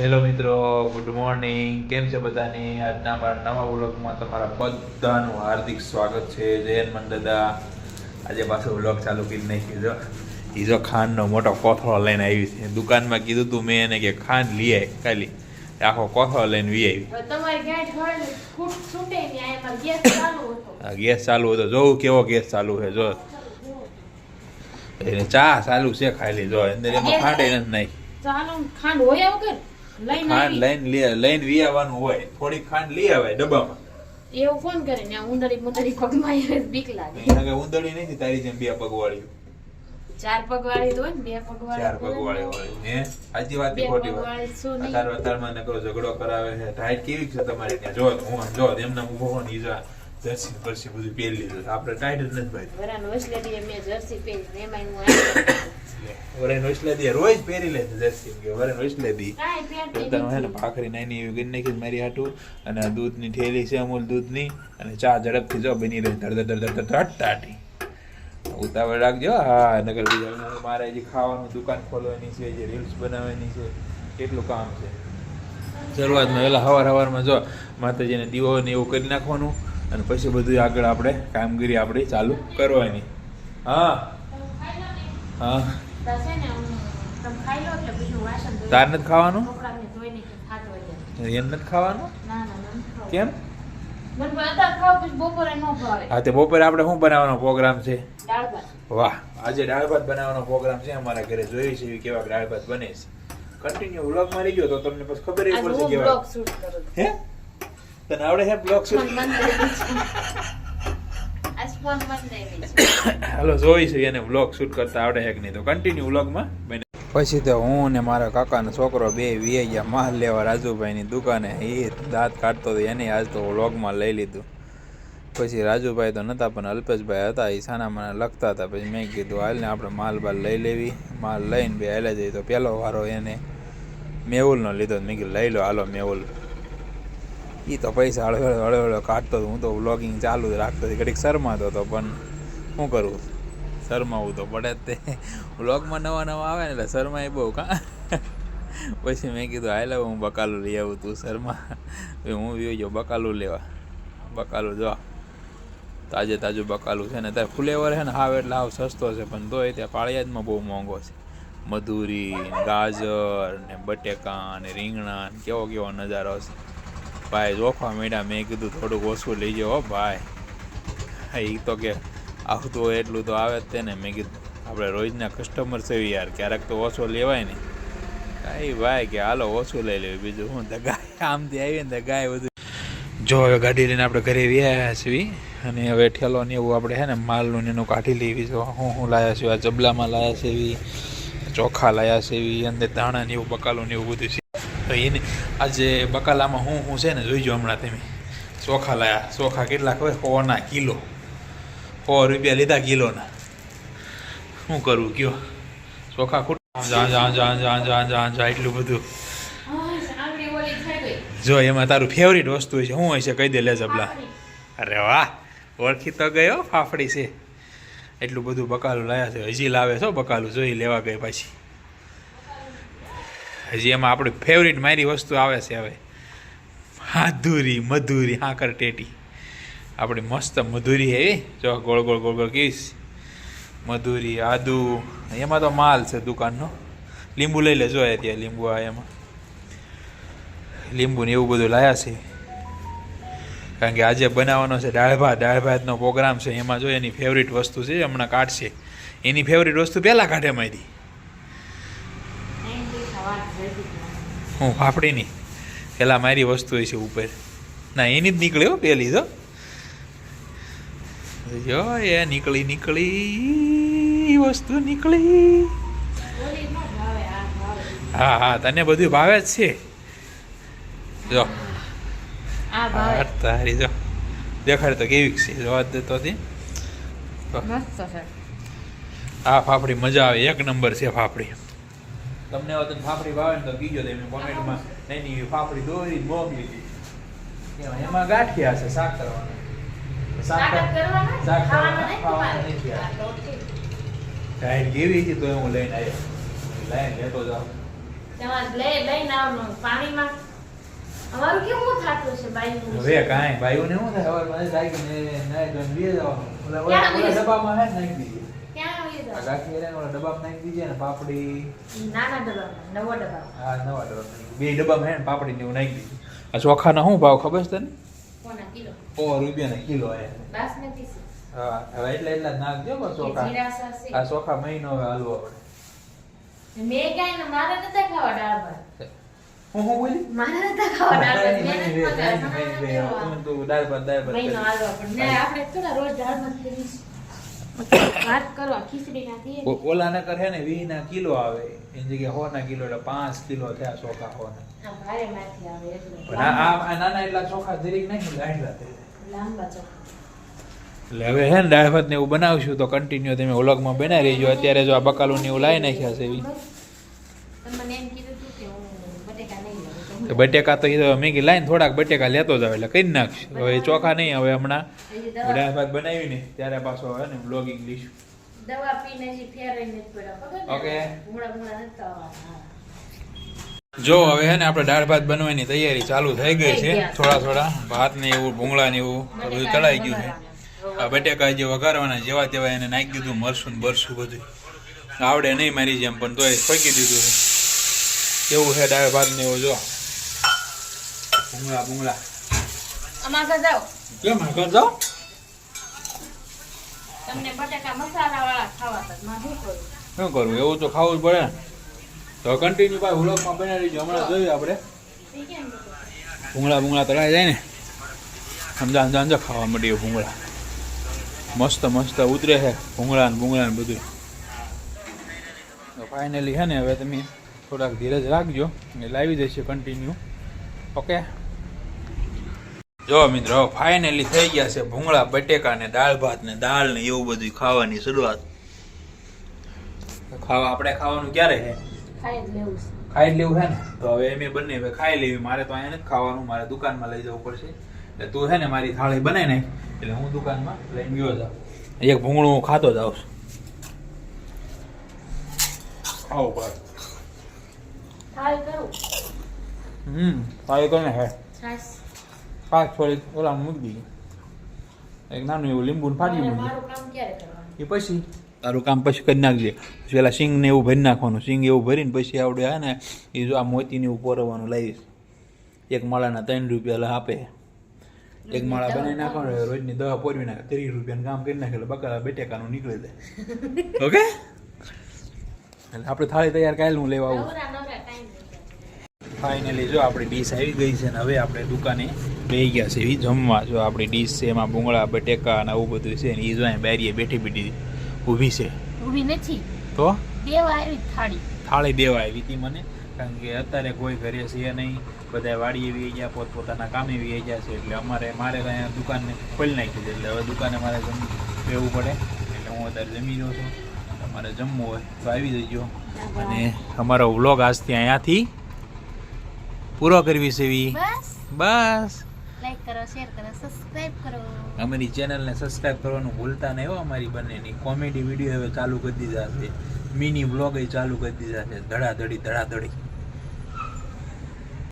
Hello મિત્રો good morning કેમ છે બધાને? આજના મારા નવા વ્લોગમાં તમારા બધાનું હાર્દિક સ્વાગત છે. જયન મંડદા આજે પાછો વ્લોગ ચાલુ કરી નાખ્યો જો ઈજો જો ખાંડનો મોટો કોથળો લઈને આવી છે. દુકાનમાં કીધું તું મેં એને કે ખાંડ લઈ આવી ખાલી. આખો કોથળો લઈને વી આવી. ગેસ ચાલુ હતો. જોવું કેવો ગેસ ચાલુ છે જો. એને ચા ચાલુ છે ખાલી જો. અંદર એમાં ખાંડ એને નાખી ચાલો ખાંડ હોય વગર ખાંડ લઈને લઈને વી આવવાનું હોય થોડી ખાંડ લઈ આવે ડબ્બામાં. એવું કોણ કરે ને ઉંદરી મુંદરી પગમાં આવે બીક લાગે. આગળ ઉંદરડી નથી તારી જેમ બે પગ વાળી ચાર પગ વાળી તો હોય ને બે પગ વાળી ચાર પગ વાળી વાળી હે? સાચી વાત ખોટી વાત? નહીં. અત્યારે અત્યારમાં નકરો ઝઘડો કરાવે છે. ટાઈટ કેવી છે તમારી ત્યાં? જો હું જો એમના ઊભો હોય ને ઈ જો. જર્સી પરસી બધું પહેરી લીધું આપણે ટાઈટ જ નથી ભાઈ વરાન વસલે દી મેં જર્સી પહેરી એમાં હું આવી વરેન વસલે રોજ પહેરી લે જર્સી. કે વરેન વસલે દી કાંઈ પહેરતી ને ભાખરી નાની એવી ગઈ નાખી મારી હાટું અને આ દૂધની ઠેલી છે અમૂલ દૂધની અને ચા ઝડપથી જો બની રહી. ધડ ધડ ધડ ધડ ટાટી. ઉતાવળ રાખજો. હા નગર બીજા મારે હજી ખાવાનું દુકાન ખોલવાની છે જે રીલ્સ બનાવવાની છે. કેટલું કામ છે. શરૂઆતમાં વહેલા હવાર હવારમાં જો માતાજીને દીવો ને એવું કરી નાખવાનું. અને પછી બધું આગળ આપણે કામગીરી આપણી ચાલુ કરવાની. હા. હા. તાર નથી ખાવાનું. એમ નથી ખાવાનું. કેમ? હા તે બપોરે આપણે શું બનાવવાનો પ્રોગ્રામ છે? વાહ આજે દાળ ભાત બનાવવાનો પ્રોગ્રામ છે. અમારા ઘરે જોઈ છે કેવા દાળ ભાત બને છે. કન્ટિન્યુ વ્લોગમાં રહી ગયો તો તમને પછી ખબર પડશે કેવા. હે? તને આવડે છે બ્લોગ છે. હાલો જોઈશું એને વ્લોગ શૂટ કરતા આવડે છે કે નહીં? તો કન્ટિન્યુ વ્લોગમાં બને. પછી તો હું ને મારા કાકાનો છોકરો બે વીએ ગયા માલ લેવા રાજુભાઈની દુકાને. એ દાંત કાઢતો હતો એને આજ તો વ્લોગમાં લઈ લીધું. પછી રાજુભાઈ તો નહોતા પણ અલ્પેશભાઈ હતા એ સાનામાના લખતા હતા. પછી મેં કીધું હાલ ને આપણે માલ બાલ લઈ લેવી. માલ લઈને બે હાલે જઈએ તો પહેલો વારો એને મેહુલનો લીધો મેં કીધું લઈ લો હાલો મેહુલ. એ તો પૈસા હળવે હળવે હળવે કાઢતો હતો હું તો વ્લોગિંગ ચાલુ જ રાખતો હતો. ઘડીક શરમાતો હતો, પણ શું કરું? શરમાવું તો પડે જ તે. વ્લોગમાં નવા નવા આવે ને એટલે શરમાય બહુ, કાં? પછી મેં કીધું, હાલ હવે હું બકાલું લઈ આવું તું, શર્મા. હું બી જો બકાલું લેવા. બકાલું જો. તાજે તાજું બકાલું છે ને ત્યારે ફુલેવર છે ને, હાવ એટલે હાવ સસ્તો છે, પણ તોય ત્યાં પાળિયાદમાં બહુ મોંઘો છે. મધુરી ગાજર ને બટેકા ને રીંગણા ને કેવો કેવો નજારો છે. ભાઈ જોખવા માંડ્યા મેં કીધું થોડુંક ઓછું લઈ હો ભાઈ. એ તો કે આવતું હોય એટલું તો આવે જ તેને મેં કીધું, આપણે રોજના કસ્ટમર છે યાર, ક્યારેક તો ઓછો લેવાય નહીં કાંઈ ભાઈ કે હાલો, ઓછું લઈ લેવું. બીજું હું દગાય ગાય આમથી આવી ને તો ગાય બધું. જો હવે ગાડી લઈને આપણે ઘરે વ્યા છીએ. અને હવે ઠેલો ને એવું આપણે હે ને માલનું ને એનું કાઢી લેવી જો હું હું લાયા છે આ જબલામાં લાયા છે એવી ચોખા લાયા છે એવી અંદર ધાણા ને એવું, બકાલું ને એવું બધું છે. તો એને આજે બકાલામાં હું હું છે ને જોઈજો હમણાં તમે. ચોખા લાયા, ચોખા કેટલા ખબર સોના કિલો. સો રૂપિયા લીધા કિલોના. શું કરવું કયો? ચોખા ખૂટ જા જા જા જા જા જા જા એટલું બધું. જો, એમાં તારું ફેવરિટ વસ્તુ છે. શું હોય છે, કહી દે લે જબલા અરે વાહ, ઓળખી તો ગયો ફાફડી છે. એટલું બધું બકાલું લાયા છે. હજી લાવે છો બકાલું, જોઈ લેવા ગઈ પાછી. હજી એમાં આપણી ફેવરિટ મારી વસ્તુ આવે છે હવે. હાધુરી, મધુરી, હાંકર ટેટી. આપણી મસ્ત મધુરી હે જો ગોળ ગોળ ગોળ ગોળ કેવી મધુરી, આદુ, એમાં તો માલ છે દુકાનનો. લીંબુ લઈ લે, જો ત્યાં લીંબુ આ એમાં. લીંબુ ને એવું બધું લાયા છે. કારણ કે આજે બનાવવાનો છે દાળ ભાત. દાળ ભાતનો પ્રોગ્રામ છે. એમાં જો એની ફેવરિટ વસ્તુ છે હમણાં કાઢશે. એની ફેવરિટ વસ્તુ પહેલાં કાઢે માંથી નહીં દેખા વાત જલ્દી જ. હું ફાફડીની પહેલાં મારી વસ્તુ છે ઉપર. ના એની જ નીકળી હો પહેલી તો. જો એ નીકળી નીકળી વસ્તુ નીકળી. હા હા તને બધું ભાવે જ છે. જો. તારી જો. દેખાડ તો કેવી છે જોવા દેતો હતી આ ફાફડી મજા આવે એક નંબર છે ફાફડી. તમને હવે તને ફાફડી ભાવે ને તો કીજો તમે કોમેન્ટમાં નહીં નહીં ફાફડી દોરી મોકલી દીધી એમાં- એમાં ગાંઠિયા છે શાક કરવાનું. શાક શાક ખાવાના નહીં. ટાઈમ કેવી હતી તો હું લઈને આવ્યો. લાઈન લેતો જાઉં. હવે કાંઈ ભાઈઓને શું થાય? ને નાખી દીધી. આ જાવ એને ઓલા ડબ્બામાં નાખી દીજે ને પાપડી. નાના ડબ્બામાં નવો ડબ્બા હા નવા ડબ્બા બે ડબ્બામાં હે ને પાપડી ને એવું નાખી દીધું. આ ચોખાના શું ભાવ ખબર છે તને? કોના કિલો. સો રૂપિયાના કિલો હે. બાસમતી હા હવે એટલે એટલા નાખ નાખજો બસ ચોખા. આ ચોખા મહિનો હવે હાલવો પડે. મેં કાંઈ મારે નતા ખાવા દાળ ભાત. હું હું બોલી? મારે નતા ખાવા દાળ ભાત. મેં. તું દાળ ભાત, દાળ ભાત મહિનો હાલવા પણ આપણે થોડા રોજ દાળ ભાત કરીશ. વાત કરવા ખીચડી નાખી ઓલા ના કરે ને વી ના કિલો આવે. એની જગ્યાએ હો ના કિલો એટલે પાંચ કિલો થયા ચોખા હો ના આ ભારે માંથી આવે એટલે. આ નાના એટલા ચોખા જરીક નાખી ગાંઠલા થઈ લાંબા ચોખા. એટલે હવે હે ને ડાયફત ને એવું બનાવશું તો કન્ટિન્યુ તમે ઓલગમાં બનાવી રહેજો. અત્યારે જો આ બકાલું ને એવું લાવી નાખ્યા છે એવી. મને એમ કીધું કે હું બટેકા નહીં તો બટેકા તો એ મેં કીધું લાઈને થોડાક બટેકા લેતો જાવ એટલે કરી નાખશ હવે ચોખા નહીં હવે હમણાં. દાળ ભાત બનાવી ને ત્યારે પાછો હવે ને બ્લોગિંગ લઈશું. દવા પીને હજી ફેરાઈ નથી પડ્યો ઓકે. જો હવે હે ને આપણે દાળ ભાત બનવાની તૈયારી ચાલુ થઈ ગઈ છે થોડા થોડા. ભાત ને એવું ભૂંગળા ને એવું બધું તળાઈ ગયું છે. આ બટેકા જે વઘારવાના જેવા તેવા એને નાખી દીધું મરસું ને બરસું બધું. આવડે નહીં મારી જેમ પણ તોય ફેંકી દીધું છે. એવું છે દાળ ભાત ને એવું જો. ભૂંગળા ભૂંગળા જાઓ કેમ આગળ જાઓ તમને બટેકા મસાલા વાળા ખાવા હતા માં શું કરું શું એવું તો ખાવું જ પડે ને તો કન્ટિન્યુ ભાઈ વ્લોગમાં બનાવી રહીજો હમણાં જોઈએ આપણે? ભૂંગળા ભૂંગળા તળાઈ જાય ને સમજા સમજા સમજા ખાવા મળીએ ભૂંગળા મસ્ત મસ્ત ઉતરે છે ભૂંગળા ને ભૂંગળા ને બધું તો ફાઇનલી છે ને હવે તમે થોડાક ધીરજ રાખજો એ લાવી દેશે કન્ટિન્યુ ઓકે જો મિત્રો ફાઇનલી થઈ ગયા છે ભૂંગળા બટેકા ને દાળ ભાત ને દાળ ને એવું બધું ખાવાની શરૂઆત. ખાવા આપણે ખાવાનું ક્યારે છે? ખાઈ લેવું છે. ને? તો હવે એમ બંને હવે ખાઈ લેવી મારે તો અહીંયા નથી ખાવાનું મારે દુકાનમાં લઈ જવું પડશે. એટલે તું છે ને મારી થાળી બને ને એટલે હું દુકાનમાં લઈને ગયો જાઉં. એક ભૂંગળું હું ખાતો જાઉં છું. ખાવું પડે હમ થાળી કરીને હે છાશ પાક થોડીક ઓલા મૂકી દીધી એક નાનું એવું લીંબુ ફાટી મારે મૂકી મારું કામ ક્યારે કરવાનું એ પછી તારું કામ પછી કરી નાખજે પછી પેલા સિંગને એવું ભરી નાખવાનું સિંગ એવું ભરીને પછી આવડે હે ને એ જો આ મોતીને એવું પોરવાનું લાવીશ એક માળાના ત્રણ રૂપિયા આપે એક માળા બનાવી નાખવાનું રોજની દવા પોરવી નાખે ત્રીસ રૂપિયાનું કામ કરી નાખે એટલે બકાલા બેટેકાનું નીકળી જાય ઓકે એટલે આપણે થાળી તૈયાર કાલે હું લેવા આવું ફાઇનલી જો આપણી ડીશ આવી ગઈ છે ને હવે આપણે દુકાને બેસી ગયા છે એ જમવા. જો આપણી ડીશ છે એમાં ભૂંગળા બટેકા અને આવું બધું છે ને એ જો અહીં બારીએ બેઠી બેઠી ઊભી છે. ઊભી નથી. તો? દેવા આવી થાળી. થાળી દેવા આવી હતી મને કારણ કે અત્યારે કોઈ ઘરે છે નહીં. બધા વાડીએ વી ગયા પોતપોતાના કામે વી ગયા છે. એટલે અમારે મારે અહીંયા દુકાનને ખોલી નાખી છે. એટલે હવે દુકાને મારે જમી રહેવું પડે. એટલે હું અત્યારે જમી રહ્યો છું. તમારે જમવું હોય તો આવી જજો. અને અમારો વ્લોગ આજથી અહીંયાથી પૂરો કરવી છે એવી બસ. બસ. લાઈક કરો, શેર કરો, સબસ્ક્રાઇબ કરો. અમારી ચેનલને સબસ્ક્રાઇબ કરવાનું ભૂલતા નહીં હો, અમારી બંનેની કોમેડી વીડિયો હવે ચાલુ કરી દીધા છે. મિની વ્લોગ ચાલુ કરી દીધા છે. ધડાધડી ધડાધડી.